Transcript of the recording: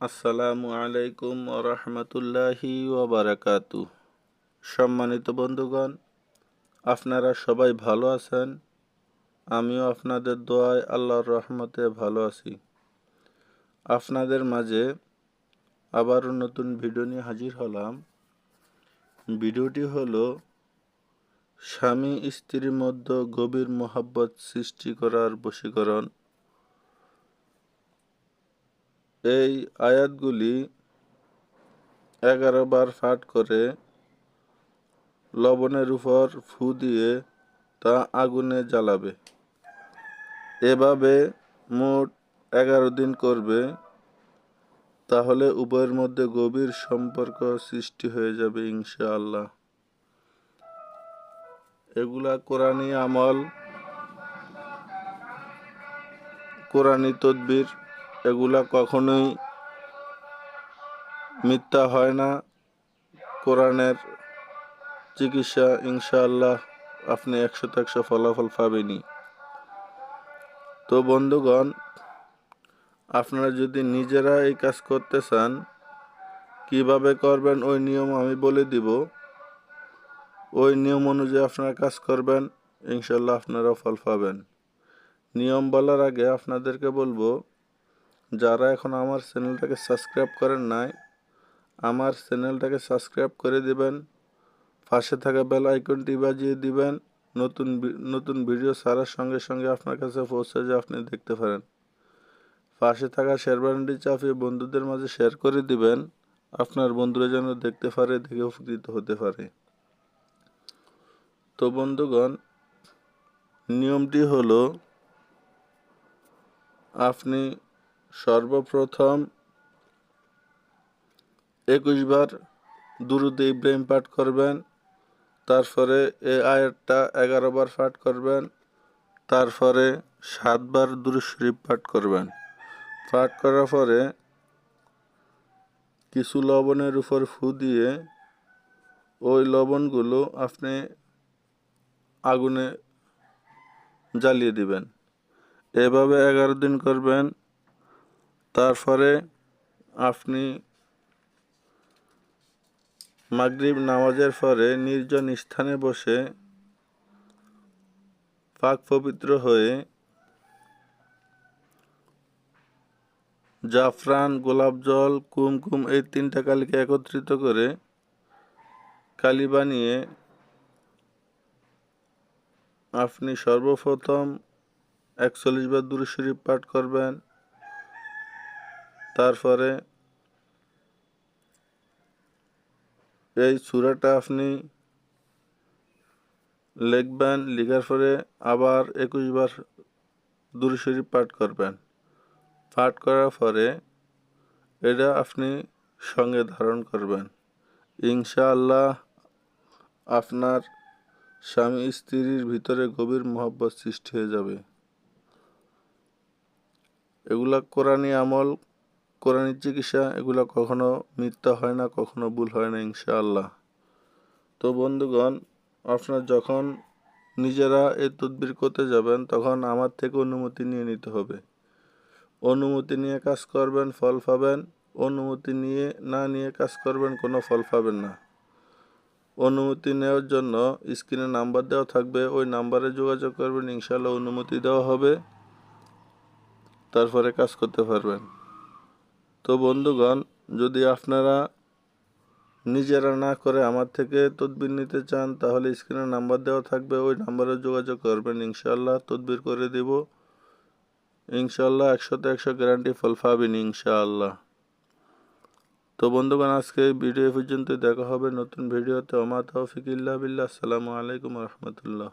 আসসালামু আলাইকুম রহমতুল্লাহি ওবরাকাতু সম্মানিত বন্ধুগণ, আপনারা সবাই ভালো আছেন? আমিও আপনাদের দোয়ায় আল্লাহর রহমতে ভালো আছি। আপনাদের মাঝে আবারও নতুন ভিডিও নিয়ে হাজির হলাম। ভিডিওটি হলো স্বামী স্ত্রীর মধ্যে গভীর মোহাব্বত সৃষ্টি করার বশীকরণ। এই আয়াতগুলি এগারো বার পাঠ করে লবণের উপর ফু দিয়ে তা আগুনে জ্বালাবে। এভাবে মোট এগারো দিন করবে, তাহলে উভয়ের মধ্যে গভীর সম্পর্ক সৃষ্টি হয়ে যাবে ইনশাআল্লাহ। এগুলা কোরআনী আমল কোরআনী তদবির। এগুলা কখনোই মিথ্যা হয় না। কোরআনের চিকিৎসা, ইনশাআল্লাহ আপনি একশো একশো ফলাফল পাবেনই। তো বন্ধুগণ, আপনারা যদি নিজেরা এই কাজ করতে চান, কীভাবে করবেন ওই নিয়ম আমি বলে দিব। ওই নিয়ম অনুযায়ী আপনারা কাজ করবেন ইনশাল্লাহ আপনারা ফল পাবেন। নিয়ম বলার আগে আপনাদেরকে বলব যারা এখন আমার চ্যানেলটাকে সাবস্ক্রাইব করেন নাই, আমার চ্যানেলটাকে সাবস্ক্রাইব করে দিবেন, পাশে থাকা বেল আইকনটি বাজিয়ে দিবেন, নতুন নতুন ভিডিও ছাড়ার সঙ্গে সঙ্গে আপনার কাছে পৌঁছে যে আপনি দেখতে পারেন। পাশে থাকা শেয়ার বাটনটি চাপিয়ে বন্ধুদের মাঝে শেয়ার করে দিবেন, আপনার বন্ধুরা যেন দেখতে পারে, দেখে উপকৃত হতে পারে। তো বন্ধুগণ, নিয়মটি হলো, আপনি সর্বপ্রথম একুশ বার দুরুদ ইব্রাহিম পাঠ করবেন, তারপরে এ আয়াতটা এগারো বার পাঠ করবেন, তারপরে সাতবার দুরু শরীফ পাঠ করবেন। পাঠ করার পরে কিছু লবণের উপর ফু দিয়ে ওই লবণগুলো আপনি আগুনে জ্বালিয়ে দিবেন। এভাবে এগারো দিন করবেন তারপরে আপনি মাগরিব নামাজের পরে নির্জন স্থানে বসে পাক পবিত্র হয়ে জাফরান, গোলাপ জল, কুমকুম এই তিনটা কালিকে একত্রিত করে কালি বানিয়ে আপনি সর্বপ্রথম একচল্লিশ বার দূর শরীফ পাঠ করবেন। তারপরে এই সুরাটা আপনি লিখবেন, লিখার পরে আবার একুশ বার দূর পাঠ করবেন। পাঠ করার পরে এটা আপনি সঙ্গে ধারণ করবেন। ইনশাআল্লাহ আপনার স্বামী স্ত্রীর ভিতরে গভীর মহব্বত সৃষ্টি হয়ে যাবে। এগুলা কোরআনী আমল কোরআনী চিকিৎসা, এগুলো কখনো মিথ্যা হয় না, কখনো ভুল হয় না, ইনশাআল্লাহ। তো বন্ধুগণ, আপনার যখন নিজেরা এই তদবির করতে যাবেন, তখন আমার থেকে অনুমতি নিয়ে নিতে হবে। অনুমতি নিয়ে কাজ করবেন, ফল পাবেন। অনুমতি নিয়ে না নিয়ে কাজ করবেন, কোনো ফল পাবেন না। অনুমতি নেওয়ার জন্য স্ক্রিনে নাম্বার দেওয়া থাকবে, ওই নাম্বারে যোগাযোগ করবেন ইনশাল্লাহ অনুমতি দেওয়া হবে। তারপরে কাজ করতে পারবেন। তো বন্ধুগণ, যদি আপনারা নিজেরা না করে আমার থেকে তদবির নিতে চান, তাহলে স্ক্রিনে নাম্বার দেওয়া থাকবে। ওই নাম্বারে যোগাযোগ করবেন। ইনশাল্লাহ তদবির করে দিব। ইনশাল্লাহ একশোতে একশো গ্যারান্টি ফল পাবেন ইনশাআল্লাহ। তো বন্ধুগণ, আজকে ভিডিও পর্যন্ত দেখা হবে নতুন ভিডিওতে। ওমা তৌফিক ইল্লা বিল্লাহ। আসসালামু আলাইকুম রহমতুল্লাহ।